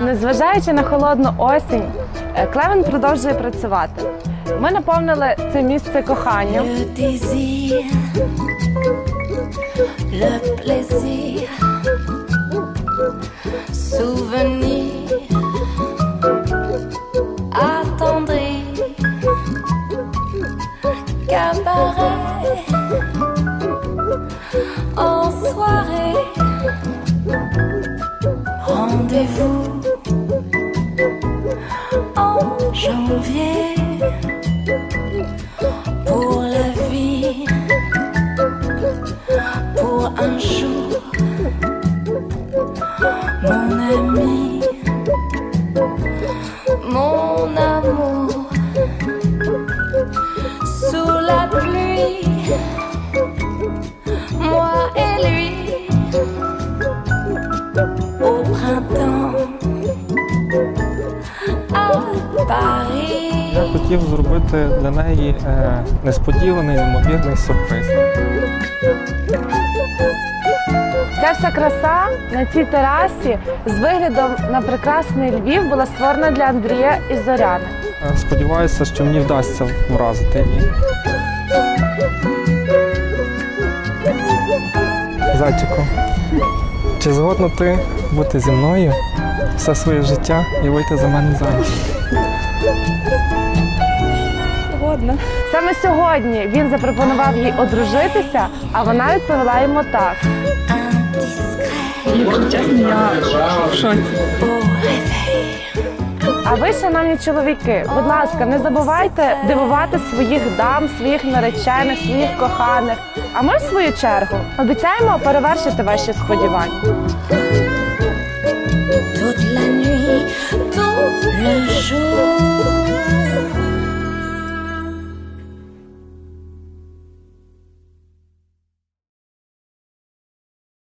Незважаючи на холодну осінь, е, Клевен продовжує працювати. Ми наповнили це місце коханням. Le plaisir, souvenir, attendrir, cabaret, en soirée, rendez-vous. En janvier mon ami, mon amour, sous la pluie, moi et lui, au printemps, à Paris. Я хотів зробити для неї е, несподіваний, неймовірний сюрприз. Ця вся краса на цій терасі з виглядом на прекрасний Львів була створена для Андрія і Зоряни. Е, Сподіваюся, що мені вдасться вразити її. Зайчику, чи згодна ти бути зі мною все своє життя і вийти за мене заміж? Саме сьогодні він запропонував їй одружитися, а вона відповіла йому так. А ви, шановні чоловіки, будь ласка, не забувайте дивувати своїх дам, своїх наречених, своїх коханих. А ми, в свою чергу, обіцяємо перевершити ваші сподівання.